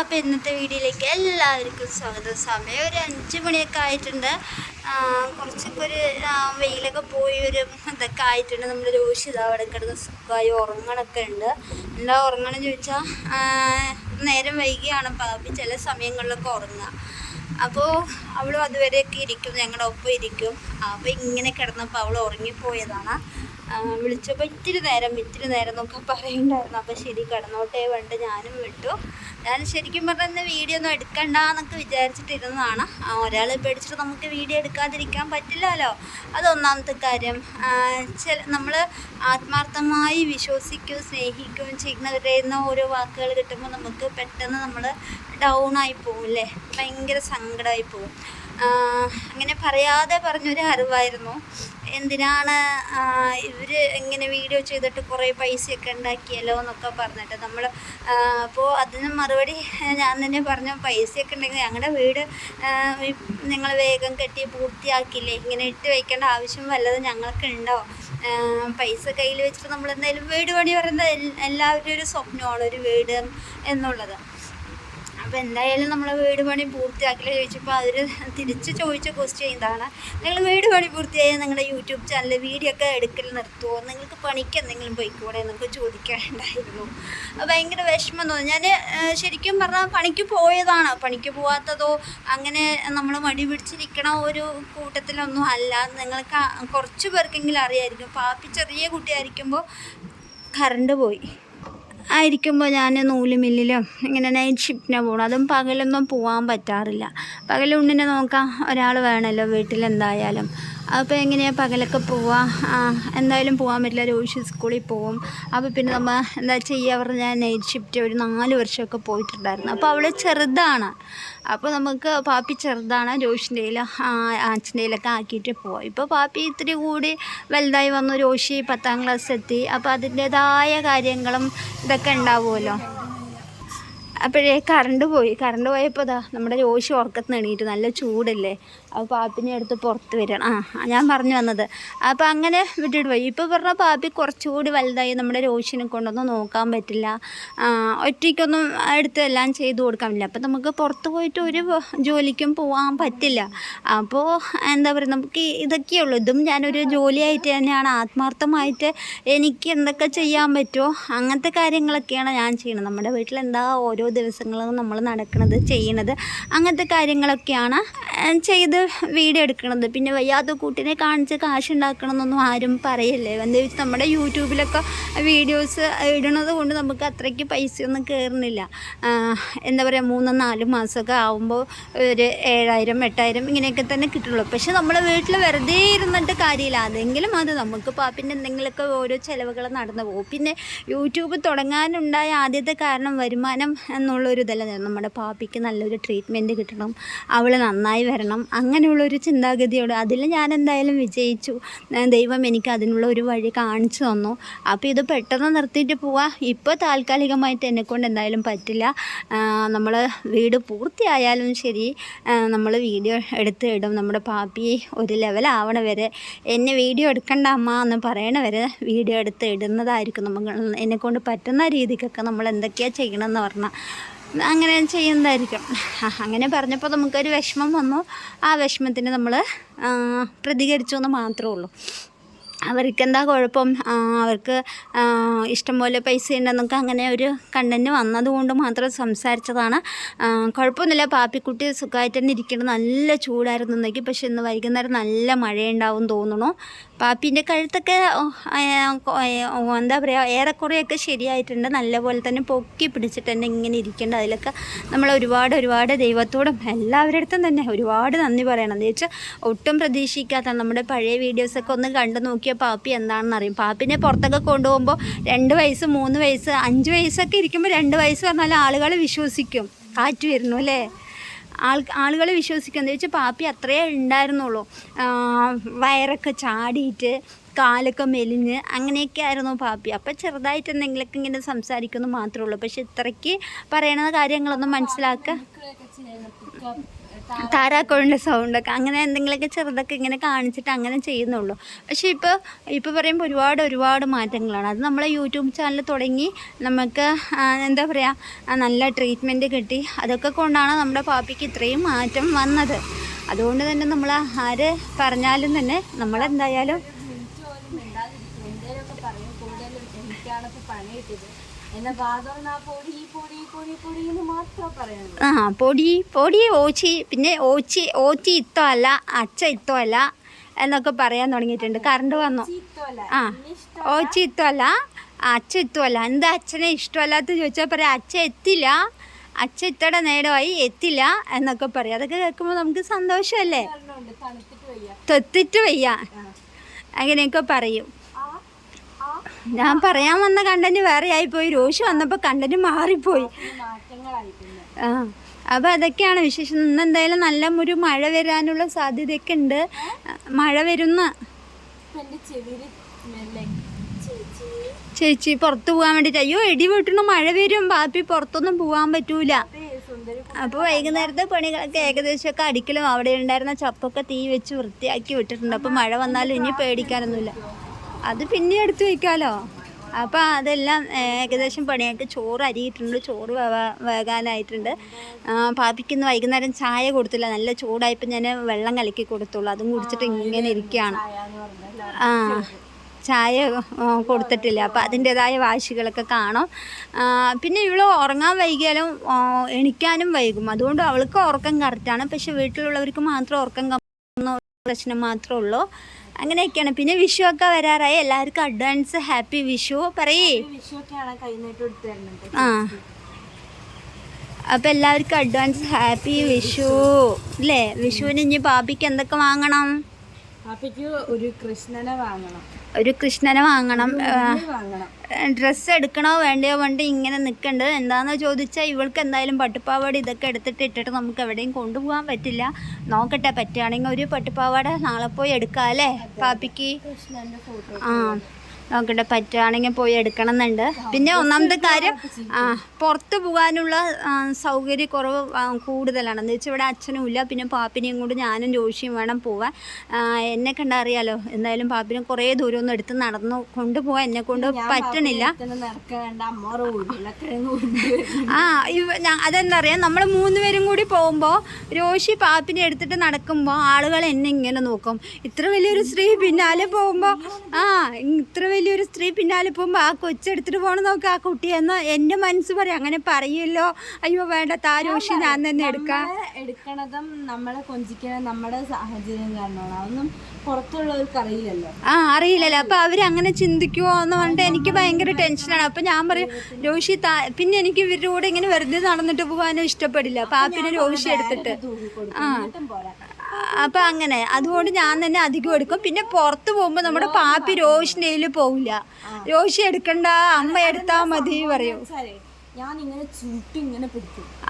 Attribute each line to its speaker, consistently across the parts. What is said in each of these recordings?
Speaker 1: അപ്പോൾ ഇന്നത്തെ വീഡിയോയിലേക്ക് എല്ലാവർക്കും സ്വാഗതം. സമയം ഒരു അഞ്ച് മണിയൊക്കെ ആയിട്ടുണ്ട്. കുറച്ചൊക്കെ ഒരു വെയിലൊക്കെ പോയി ഒരു ഇതൊക്കെ ആയിട്ടുണ്ട്. നമ്മൾ രോഷി ഇതാ അവിടെ കിടന്ന് സുഖമായി ഉറങ്ങണൊക്കെ ഉണ്ട്. എന്താ ഉറങ്ങണം ചോദിച്ചാൽ നേരം വൈകിയാണ് പാപ്പി ചില സമയങ്ങളിലൊക്കെ ഉറങ്ങുക. അപ്പോൾ അവളും അതുവരെയൊക്കെ ഇരിക്കും ഞങ്ങളുടെ ഒപ്പം ഇരിക്കും. അപ്പോൾ ഇങ്ങനെ കിടന്നപ്പോൾ അവൾ ഉറങ്ങിപ്പോയതാണ്. വിളിച്ചപ്പോൾ ഇത്തിരി നേരം ഇത്തിരി നേരം എന്നൊക്കെ പറയുന്നുണ്ടായിരുന്നു അപ്പോൾ ശരി കിടന്നോട്ടെ വേണ്ട ഞാനും വിട്ടു. ഞാൻ ശരിക്കും പറഞ്ഞാൽ ഇന്ന് വീഡിയോ ഒന്നും എടുക്കണ്ട എന്നൊക്കെ വിചാരിച്ചിട്ടിരുന്നതാണ് ഒരാൾ പേടിച്ചിട്ട് നമുക്ക് വീഡിയോ എടുക്കാതിരിക്കാൻ പറ്റില്ലല്ലോ. അതൊന്നാമത്തെ കാര്യം. ചില നമ്മൾ ആത്മാർത്ഥമായി വിശ്വസിക്കുകയും സ്നേഹിക്കുകയും ചെയ്യുന്നവരുടെ ഓരോ വാക്കുകൾ കിട്ടുമ്പോൾ നമുക്ക് പെട്ടെന്ന് നമ്മൾ ഡൗൺ ആയി പോകും അല്ലേ ഭയങ്കര സങ്കടമായി പോകും അങ്ങനെ പറയാതെ പറഞ്ഞൊരു അറിവായിരുന്നു. എന്തിനാണ് ഇവർ ഇങ്ങനെ വീഡിയോ ചെയ്തിട്ട് കുറേ പൈസയൊക്കെ ഉണ്ടാക്കിയല്ലോ എന്നൊക്കെ പറഞ്ഞിട്ട് നമ്മൾ അപ്പോൾ അതിന് മറുപടി ഞാൻ തന്നെ പറഞ്ഞു പൈസയൊക്കെ ഉണ്ടെങ്കിൽ ഞങ്ങളുടെ വീട് നിങ്ങൾ വേഗം കെട്ടി പൂർത്തിയാക്കില്ലേ ഇങ്ങനെ ഇട്ട് വയ്ക്കേണ്ട ആവശ്യം വല്ലതും ഞങ്ങൾക്കുണ്ടോ ഉണ്ടോ? പൈസ കയ്യിൽ വെച്ചിട്ട് നമ്മൾ എന്തായാലും വീട് പണി പറയുന്നത് എല്ലാവരുടെയും ഒരു സ്വപ്നമാണ് ഒരു വീട് എന്നുള്ളത്. അപ്പോൾ എന്തായാലും നമ്മൾ വീട് പണി പൂർത്തിയാക്കില്ല ചോദിച്ചപ്പോൾ അവർ തിരിച്ച് ചോദിച്ച ക്വസ്റ്റ്യൻ ഇതാണ്. നിങ്ങൾ വീട് പണി പൂർത്തിയായി നിങ്ങളുടെ യൂട്യൂബ് ചാനൽ വീഡിയോ ഒക്കെ എടുക്കൽ നിർത്തുമോ നിങ്ങൾക്ക് പണിക്ക് എന്തെങ്കിലും പോയിക്കൂടെ എന്നൊക്കെ ചോദിക്കാനുണ്ടായിരുന്നു. ഭയങ്കര വിഷമം തോന്നി. ഞാൻ ശരിക്കും പറഞ്ഞാൽ പണിക്ക് പോയതാണ്. പണിക്ക് പോവാത്തതോ അങ്ങനെ നമ്മൾ മടി പിടിച്ചിരിക്കണ ഒരു കൂട്ടത്തിലൊന്നും അല്ല. നിങ്ങൾക്ക് കുറച്ച് പേർക്കെങ്കിലും അറിയായിരിക്കും. പാപ്പി ചെറിയ കുട്ടിയായിരിക്കുമ്പോൾ കറണ്ട് പോയി. ആയിരിക്കുമ്പോൾ ഞാൻ നൂൽ മില്ലിലും ഇങ്ങനെ നൈറ്റ് ഷിഫ്റ്റിനാണ് പോകണം അതും പകലൊന്നും പോകാൻ പറ്റാറില്ല. പകൽ ഉണ്ണിനെ നോക്കാൻ ഒരാൾ വേണമല്ലോ വീട്ടിൽ എന്തായാലും അപ്പോൾ എങ്ങനെയാണ് പകലൊക്കെ പോവാം? എന്തായാലും പോകാൻ പറ്റില്ല. രോഹിഷ് സ്കൂളിൽ പോവും. അപ്പോൾ പിന്നെ നമ്മൾ എന്താ ചെയ്യുക പറഞ്ഞാൽ നൈറ്റ് ഷിഫ്റ്റ് ഒരു നാല് വർഷമൊക്കെ പോയിട്ടുണ്ടായിരുന്നു. അപ്പോൾ അവൾ ചെറുതാണ്. അപ്പോൾ നമുക്ക് പാപ്പി ചെറുതാണ്. രോഷിന്റെ കയ്യിൽ ആച്ചിന്റെ ആക്കിയിട്ട് പോവാം. ഇപ്പോൾ പാപ്പി ഇത്തിരി കൂടി വലുതായി വന്നു. രോഷി പത്താം ക്ലാസ് എത്തി. അപ്പോൾ അതിന്റേതായ കാര്യങ്ങളും ഇതൊക്കെ ഉണ്ടാവുമല്ലോ. അപ്പോഴേ കറണ്ട് പോയി. കറണ്ട് പോയപ്പോൾ അതാ നമ്മുടെ രോഷി ഉറക്കത്തിന് എണീറ്റ് നല്ല ചൂടല്ലേ? അപ്പോൾ പാപ്പിനെ എടുത്ത് പുറത്ത് വരണം. ആ ഞാൻ പറഞ്ഞു വന്നത്. അപ്പോൾ അങ്ങനെ വിട്ടിട്ട് പോയി. ഇപ്പോൾ പറഞ്ഞാൽ പാപ്പി കുറച്ചുകൂടി വലുതായി. നമ്മുടെ രോഷിനെ കൊണ്ടൊന്നും നോക്കാൻ പറ്റില്ല. ഒറ്റയ്ക്കൊന്നും എടുത്ത് എല്ലാം ചെയ്തു കൊടുക്കാൻ പറ്റില്ല. അപ്പോൾ നമുക്ക് പുറത്ത് പോയിട്ട് ഒരു ജോലിക്കും പോകാൻ പറ്റില്ല. അപ്പോൾ എന്താ പറയുക നമുക്ക് ഇതൊക്കെയേ ഉള്ളൂ. ഇതും ഞാനൊരു ജോലിയായിട്ട് തന്നെയാണ്. ആത്മാർത്ഥമായിട്ട് എനിക്ക് എന്തൊക്കെ ചെയ്യാൻ പറ്റുമോ അങ്ങനത്തെ കാര്യങ്ങളൊക്കെയാണ് ഞാൻ ചെയ്യുന്നത്. നമ്മുടെ വീട്ടിൽ എന്താ ഓരോ ദിവസങ്ങളും നമ്മൾ നടക്കുന്നത് ചെയ്യണത് അങ്ങനത്തെ കാര്യങ്ങളൊക്കെയാണ് ചെയ്ത് വീഡിയോ എടുക്കണത്. പിന്നെ വയ്യാത്ത കൂട്ടിനെ കാണിച്ച് കാശ് ഉണ്ടാക്കണമെന്നൊന്നും ആരും പറയല്ലേ? എന്താ വെച്ചാൽ നമ്മുടെ യൂട്യൂബിലൊക്കെ വീഡിയോസ് ഇടണത് കൊണ്ട് നമുക്ക് അത്രയ്ക്ക് പൈസയൊന്നും കയറുന്നില്ല എന്താ പറയുക മൂന്നും നാലും മാസമൊക്കെ ആകുമ്പോൾ ഒരു ഏഴായിരം എട്ടായിരം ഇങ്ങനെയൊക്കെ തന്നെ കിട്ടുള്ളൂ. പക്ഷെ നമ്മളെ വീട്ടിൽ വെറുതെ ഇരുന്നിട്ട് കാര്യമില്ല. അതെങ്കിലും അത് നമുക്ക് പാപ്പിന്റെ എന്തെങ്കിലുമൊക്കെ ഓരോ ചിലവുകൾ നടന്നു പോകും. പിന്നെ യൂട്യൂബ് തുടങ്ങാനുണ്ടായ ആദ്യത്തെ കാരണം വരുമാനം എന്നുള്ളൊരു ഇതല്ല. നമ്മുടെ പാപ്പിക്ക് നല്ലൊരു ട്രീറ്റ്മെന്റ് കിട്ടണം. അവൾ നന്നായി വരണം. അങ്ങനെയുള്ളൊരു ചിന്താഗതിയോട് അതിൽ ഞാൻ എന്തായാലും വിജയിച്ചു ദൈവം എനിക്ക് അതിനുള്ള ഒരു വഴി കാണിച്ചു തന്നു. അപ്പോൾ ഇത് പെട്ടെന്ന് നിർത്തിയിട്ട് പോവാ. ഇപ്പോൾ താൽക്കാലികമായിട്ട് എന്നെക്കൊണ്ട് എന്തായാലും പറ്റില്ല. നമ്മൾ വീട് പൂർത്തിയായാലും ശരി നമ്മൾ വീഡിയോ എടുത്ത് ഇടും. നമ്മുടെ പാപ്പി ഒരു ലെവലാവണ വരെ എന്നെ വീഡിയോ എടുക്കണ്ട അമ്മ എന്ന് പറയണ വരെ വീഡിയോ എടുത്ത് ഇടുന്നതായിരിക്കും നമ്മൾ എന്നെക്കൊണ്ട് പറ്റുന്ന രീതിക്കൊക്കെ നമ്മൾ എന്തൊക്കെയാണ് ചെയ്യണമെന്ന് പറഞ്ഞാൽ. അങ്ങനെ ചെയ്യുന്നതായിരിക്കും. അങ്ങനെ പറഞ്ഞപ്പോൾ നമുക്കൊരു വിഷമം വന്നു. ആ വിഷമത്തിന് നമ്മൾ പ്രതികരിച്ചു എന്ന് മാത്രമേ ഉള്ളൂ. അവർക്ക് എന്താ കുഴപ്പം അവർക്ക് ഇഷ്ടംപോലെ പൈസ ഉണ്ടെന്നൊക്കെ അങ്ങനെ ഒരു കണ്ടന്റ് വന്നതുകൊണ്ട് മാത്രം സംസാരിച്ചതാണ്. കുഴപ്പമൊന്നുമില്ല. പാപ്പിക്കുട്ടി സുഖമായിട്ട് തന്നെ ഇരിക്കണം നല്ല ചൂടായിരുന്നു ഇന്നേക്ക് പക്ഷെ ഇന്ന് വൈകുന്നേരം നല്ല മഴയുണ്ടാവും തോന്നുന്നു. പാപ്പീന്റെ കഴുത്തൊക്കെ എന്താ പറയുക ഏറെക്കുറെയൊക്കെ ശരിയായിട്ടുണ്ട്. നല്ലപോലെ തന്നെ പൊക്കി പിടിച്ചിട്ട് തന്നെ ഇങ്ങനെ ഇരിക്കേണ്ട. അതിലൊക്കെ നമ്മൾ ഒരുപാട് ഒരുപാട് ദൈവത്തോടും എല്ലാവരുടെ അടുത്തും തന്നെ ഒരുപാട് നന്ദി പറയണം. എന്ന് വെച്ചാൽ ഒട്ടും പ്രതീക്ഷിക്കാത്ത നമ്മുടെ പഴയ വീഡിയോസൊക്കെ ഒന്ന് കണ്ടു നോക്കിയാൽ പാപ്പി എന്താണെന്ന് അറിയും. പാപ്പിനെ പുറത്തൊക്കെ കൊണ്ടുപോകുമ്പോൾ രണ്ട് വയസ്സ് മൂന്ന് വയസ്സ് അഞ്ച് വയസ്സൊക്കെ ഇരിക്കുമ്പോൾ രണ്ട് വയസ്സ് പറഞ്ഞാൽ ആളുകൾ വിശ്വസിക്കും. കാറ്റ് വരുന്നു അല്ലേ? ആൾ ആളുകൾ എന്താ വെച്ചാൽ പാപ്പി അത്രേ ഉണ്ടായിരുന്നുള്ളൂ. വയറൊക്കെ ചാടിയിട്ട് കാലൊക്കെ മെലിഞ്ഞ് അങ്ങനെയൊക്കെ ആയിരുന്നു പാപ്പി. അപ്പം ചെറുതായിട്ട് എന്തെങ്കിലുമൊക്കെ ഇങ്ങനെ സംസാരിക്കുന്നു മാത്രമേ ഉള്ളൂ. പക്ഷെ ഇത്രയ്ക്ക് പറയണ കാര്യങ്ങളൊന്നും മനസ്സിലാക്കുക താരാക്കോഴിന്റെ സൗണ്ടൊക്കെ അങ്ങനെ എന്തെങ്കിലുമൊക്കെ ചെറുതൊക്കെ ഇങ്ങനെ കാണിച്ചിട്ട് അങ്ങനെ ചെയ്യുന്നുള്ളൂ. പക്ഷേ ഇപ്പോൾ ഇപ്പോൾ പറയുമ്പോൾ ഒരുപാട് ഒരുപാട് മാറ്റങ്ങളാണ്. അത് നമ്മളെ യൂട്യൂബ് ചാനൽ തുടങ്ങി നമുക്ക് എന്താ പറയുക നല്ല ട്രീറ്റ്മെന്റ് കിട്ടി. അതൊക്കെ കൊണ്ടാണ് നമ്മുടെ പാപ്പിക്ക് ഇത്രയും മാറ്റം വന്നത്. അതുകൊണ്ട് തന്നെ നമ്മൾ ആര് പറഞ്ഞാലും തന്നെ നമ്മളെന്തായാലും
Speaker 2: മിണ്ടാതിരിക്കും ആ പൊടി പൊടി
Speaker 1: ഓച്ചി പിന്നെ ഓച്ചി ഓച്ചി ഇത്തോ അല്ല അച്ഛ ഇത്തോ അല്ല എന്നൊക്കെ പറയാൻ തുടങ്ങിയിട്ടുണ്ട്. കറണ്ട് വന്നു. ആ ഓച്ചി ഇത്തോ അല്ല അച്ഛ ഇത്തോ അല്ല. എന്താ അച്ഛനെ ഇഷ്ടമല്ലാത്ത ചോദിച്ചാൽ പറയാം അച്ഛ എത്തില്ല അച്ഛ ഇത്തടെ നേരമായി എത്തില്ല എന്നൊക്കെ പറയാം. അതൊക്കെ കേൾക്കുമ്പോൾ നമുക്ക് സന്തോഷമല്ലേ? തെത്തിട്ട് വയ്യ. അങ്ങനെയൊക്കെ പറയും. ഞാൻ പറയാൻ വന്ന കണ്ടന്റ് വേറെ ആയിപ്പോയി. രോഷി വന്നപ്പോൾ കണ്ടന്റ് മാറിപ്പോയി. ആ അപ്പോൾ അതൊക്കെയാണ് വിശേഷം. ഇന്ന് എന്തായാലും നല്ല ഒരു മഴ വരാനുള്ള സാധ്യതയൊക്കെ ഉണ്ട്. മഴ വരുന്ന
Speaker 2: ചേച്ചി.
Speaker 1: പുറത്തു പോകാൻ വേണ്ടിയിട്ട് അയ്യോ ഇടി വീട്ടിന് മഴ വരും. ബാപ്പി പുറത്തൊന്നും പോകാൻ പറ്റൂല. അപ്പോൾ വൈകുന്നേരത്തെ പണികളൊക്കെ ഏകദേശമൊക്കെ അടിക്കലും അവിടെ ഉണ്ടായിരുന്ന ചപ്പൊക്കെ തീ വെച്ച് വൃത്തിയാക്കി വിട്ടിട്ടുണ്ട്. അപ്പോൾ മഴ വന്നാലും ഇനി പേടിക്കാനൊന്നുമില്ല. അത് പിന്നെ എടുത്തു വയ്ക്കാമല്ലോ അപ്പോൾ അതെല്ലാം ഏകദേശം പണിയായിട്ട് ചോറ് അരിയിട്ടുണ്ട് ചോറ് വേകാനായിട്ടുണ്ട് പാപ്പിക്കുന്ന വൈകുന്നേരം ചായ കൊടുത്തില്ല. നല്ല ചൂടായപ്പോൾ ഞാൻ വെള്ളം കലക്കി കൊടുത്തുള്ളൂ. അതും കുടിച്ചിട്ട് ഇങ്ങനെ ഇരിക്കുകയാണ് ആ ചായ കൊടുത്തിട്ടില്ല. അപ്പോൾ അതിന്റെതായ വാശികളൊക്കെ കാണും. പിന്നെ ഇവൾ ഉറങ്ങാൻ വൈകിയാലും എണിക്കാനും വൈകും. അതുകൊണ്ട് അവൾക്ക് ഉറക്കം കറക്റ്റാണ് പക്ഷെ വീട്ടിലുള്ളവർക്ക് മാത്രം ഉറക്കം കമ്മുന്ന പ്രശ്നം മാത്രമേ ഉള്ളൂ. അങ്ങനെയൊക്കെയാണ്. പിന്നെ വിഷു ഒക്കെ വരാറായി. എല്ലാവർക്കും അഡ്വാൻസ് ഹാപ്പി വിഷു. പറയേ. ആ. അപ്പം എല്ലാവർക്കും അഡ്വാൻസ് ഹാപ്പി വിഷു. അല്ലേ വിഷുവിന് ഇനി പാപ്പിക്ക് എന്തൊക്കെ വാങ്ങണം?
Speaker 2: ഒരു കൃഷ്ണനെ വാങ്ങണം.
Speaker 1: ഒരു കൃഷ്ണനെ വാങ്ങണം. ഡ്രസ്സ് എടുക്കണോ വേണ്ടയോ വേണ്ട ഇങ്ങനെ നിൽക്കണ്ട് എന്താണെന്ന് ചോദിച്ചാൽ ഇവൾക്ക് എന്തായാലും പട്ടുപ്പാവാട ഇതൊക്കെ എടുത്തിട്ട് ഇട്ടിട്ട് നമുക്ക് എവിടെയും കൊണ്ടുപോകാൻ പറ്റില്ല. നോക്കട്ടെ പറ്റുകയാണെങ്കിൽ ഒരു പട്ടുപ്പാവാട നാളെ പോയി എടുക്കാം അല്ലേ പാപ്പിക്ക്? ആ. നോക്കട്ടെ പറ്റുകയാണെങ്കിൽ പോയി എടുക്കണം എന്നുണ്ട് പിന്നെ ഒന്നാമത്തെ കാര്യം പുറത്ത് പോകാനുള്ള സൗകര്യ സൗകര്യക്കുറവ് കൂടുതലാണ്. എന്ന് വെച്ചാൽ ഇവിടെ അച്ഛനും ഇല്ല പിന്നെ പാപ്പിനെയും കൊണ്ട് ഞാനും ജോഷിയും വേണം പോവാൻ. എന്നെ കണ്ടറിയാലോ എന്തായാലും പാപ്പിനെ കുറേ ദൂരം ഒന്നും എടുത്ത് നടന്നു കൊണ്ടുപോകാൻ എന്നെ കൊണ്ട് പറ്റണില്ല. ആ ഇവ അതെന്താ പറയുക നമ്മൾ മൂന്ന് പേരും കൂടി പോകുമ്പോൾ രോഷി പാപ്പിനെ എടുത്തിട്ട് നടക്കുമ്പോൾ ആളുകൾ എന്നെ ഇങ്ങനെ നോക്കും. ഇത്ര വലിയൊരു സ്ത്രീ പിന്നാലെ പോകുമ്പോൾ ആ ഇത്ര വലിയൊരു സ്ത്രീ പിന്നാലെ പോകുമ്പോൾ ആ കൊച്ചെടുത്തിട്ട് പോകണം നോക്ക് ആ കുട്ടിയെന്ന് എന്റെ മനസ്സ് പറയും. അങ്ങനെ പറയുമല്ലോ. അയ്യോ വേണ്ട താരോഷി ഞാൻ തന്നെ എടുക്കാം.
Speaker 2: എടുക്കണതും നമ്മളെ കൊഞ്ചിക്കണം നമ്മുടെ സാഹചര്യം കാരണമാണ്. അതൊന്നും പുറത്തുള്ളവർക്ക് അറിയില്ലല്ലോ.
Speaker 1: ആ അറിയില്ലല്ലോ. അപ്പൊ അവരങ്ങനെ ചിന്തിക്കുമോ എന്ന് പറഞ്ഞിട്ട് എനിക്ക് ഭയങ്കര ടെൻഷനാണ് അപ്പൊ ഞാൻ പറയും രോഷി താ പിന്നെ എനിക്ക് ഇവരുടെ കൂടെ ഇങ്ങനെ വെറുതെ നടന്നിട്ട് പോകാനും ഇഷ്ടപ്പെടില്ല. അപ്പൊ ആ
Speaker 2: പിന്നെ രോഷി എടുത്തിട്ട്. ആ.
Speaker 1: അപ്പൊ അങ്ങനെ. അതുകൊണ്ട് ഞാൻ തന്നെ അധികം എടുക്കും. പിന്നെ പുറത്ത് പോകുമ്പോൾ നമ്മുടെ പാപ്പി രോഷിനയിൽ പോവില്ല. രോഷി എടുക്കണ്ട അമ്മ എടുത്താ മതി പറയും.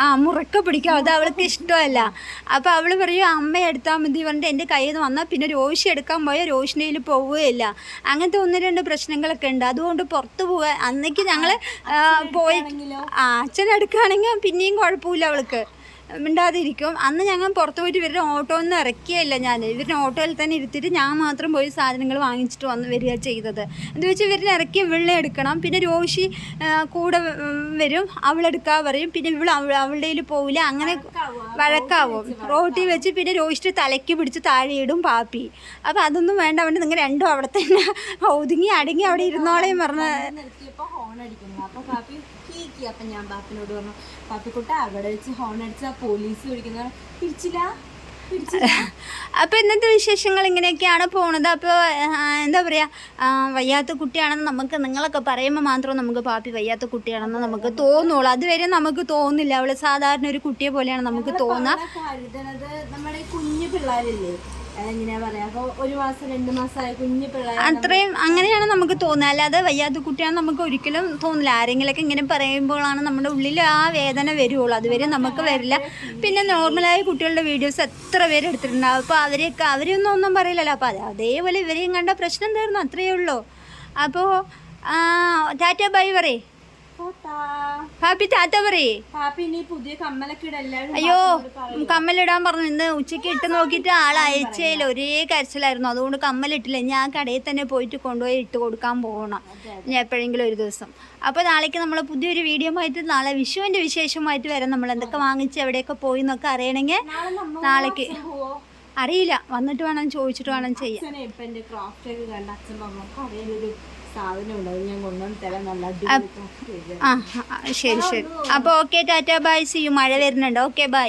Speaker 1: ആ മുറക്ക പിടിക്കും. അത് അവൾക്ക് ഇഷ്ടമല്ല. അപ്പോൾ അവൾ പറയും അമ്മ എടുത്താൽ മതി പറഞ്ഞിട്ട് എന്റെ കയ്യിൽ നിന്ന് വന്നാൽ പിന്നെ രോഷി എടുക്കാൻ പോയാൽ രോഷിനയിൽ പോവുകയില്ല. അങ്ങനത്തെ ഒന്ന് രണ്ട് പ്രശ്നങ്ങളൊക്കെ ഉണ്ട്. അതുകൊണ്ട് പുറത്തു പോവാ അന്നേക്ക് ഞങ്ങൾ പോയി ആ അച്ഛൻ എടുക്കുകയാണെങ്കിൽ പിന്നെയും കുഴപ്പമില്ല അവൾക്ക്. മിണ്ടാതിരിക്കും. അന്ന് ഞങ്ങൾ പുറത്ത് പോയിട്ട് ഇവരുടെ ഓട്ടോ ഒന്നും ഇറക്കിയല്ല ഞാൻ. ഇവരുടെ ഓട്ടോയിൽ തന്നെ ഇരുത്തിയിട്ട് ഞാൻ മാത്രം പോയി സാധനങ്ങൾ വാങ്ങിച്ചിട്ട് വന്ന് വരിക ചെയ്തത്. എന്ന് വെച്ചാൽ ഇവരിനെ ഇറക്കി ഇവളിനെ എടുക്കണം. പിന്നെ രോഷി കൂടെ വരും. അവളെടുക്കാൻ പറയും. പിന്നെ ഇവൾ അവ അവളുടെ പോവില്ല. അങ്ങനെ വഴക്കാവും. റോട്ടി വെച്ച് പിന്നെ രോഷിയുടെ തലയ്ക്ക് പിടിച്ച് താഴെയിടും പാപ്പി. അപ്പോൾ അതൊന്നും വേണ്ട. വേണ്ട നിങ്ങൾ രണ്ടും അവിടെ തന്നെ ഒതുങ്ങി അടങ്ങി അവിടെ ഇരുന്നോളേയും പറഞ്ഞ
Speaker 2: നിർത്തിയപ്പോ ഹോൺ അടിക്കുന്നു. അപ്പൊ പാപ്പി കീക്കി അപ്പൊ ഞാൻ പറഞ്ഞു പാപ്പിക്കുട്ട അവിടെ വെച്ച് ഹോൺ അടിച്ച പോലീസ് വിളിക്കുന്ന പിടിച്ചില്ല? അപ്പൊ
Speaker 1: അപ്പോൾ ഇന്നത്തെ വിശേഷങ്ങൾ ഇങ്ങനെയൊക്കെയാണ് പോണത്. അപ്പോൾ എന്താ പറയുക വയ്യാത്ത കുട്ടിയാണെന്ന് നമുക്ക് നിങ്ങളൊക്കെ പറയുമ്പോൾ മാത്രം നമുക്ക് പാപ്പി വയ്യാത്ത കുട്ടിയാണെന്ന് നമുക്ക് തോന്നുള്ളൂ. അതുവരെ നമുക്ക് തോന്നില്ല അവൾ സാധാരണ ഒരു കുട്ടിയെ പോലെയാണ് നമുക്ക്
Speaker 2: തോന്നുന്നത് നമ്മുടെ കുഞ്ഞു പിള്ളേരില്ലേ?
Speaker 1: അത്രയും അങ്ങനെയാണ് നമുക്ക് തോന്നുക അല്ലാതെ വയ്യാത്ത കുട്ടിയാണ് നമുക്ക് ഒരിക്കലും തോന്നില്ല ആരെങ്കിലൊക്കെ ഇങ്ങനെ പറയുമ്പോഴാണ് നമ്മുടെ ഉള്ളിൽ ആ വേദന വരുള്ളൂ അതുവരെ നമുക്ക് വരില്ല. പിന്നെ നോർമലായ കുട്ടികളുടെ വീഡിയോസ് എത്ര പേര് എടുത്തിട്ടുണ്ടാവും? അപ്പോൾ അവരെയൊക്കെ അവരൊന്നും ഒന്നും പറയില്ലല്ലോ. അപ്പോൾ അത് അതേപോലെ ഇവരെയും കണ്ട പ്രശ്നം തീർന്നു. അത്രയേ ഉള്ളൂ. അപ്പോൾ ടാറ്റ ബൈ പറയേ. പാപ്പി ടാറ്റ പറയേ.
Speaker 2: പുതിയ
Speaker 1: അയ്യോ കമ്മലിടാൻ പറഞ്ഞു. ഇന്ന് ഉച്ചയ്ക്ക് ഇട്ട് നോക്കിയിട്ട് ആൾ അയച്ചേൽ ഒരേ കരച്ചിലായിരുന്നു. അതുകൊണ്ട് കമ്മലിട്ടില്ല. ഞാൻ കടയിൽ തന്നെ പോയിട്ട് കൊണ്ടുപോയി ഇട്ട് കൊടുക്കാൻ പോകണം. ഞാൻ എപ്പോഴെങ്കിലും ഒരു ദിവസം. അപ്പോൾ നാളേക്ക് നമ്മൾ പുതിയൊരു വീഡിയോ ആയിട്ട് നാളെ വിഷുവിന്റെ വിശേഷമായിട്ട് വരാം. നമ്മൾ എന്തൊക്കെ വാങ്ങിച്ച് എവിടെയൊക്കെ പോയി എന്നൊക്കെ അറിയണമെങ്കിൽ നാളേക്ക് അറിയില്ല. വന്നിട്ട് വേണം ചോദിച്ചിട്ട് വേണം ചെയ്യാൻ. ശരി ശരി. അപ്പോൾ okay tata bye see you മഴ വരുന്നുണ്ട്. Okay bye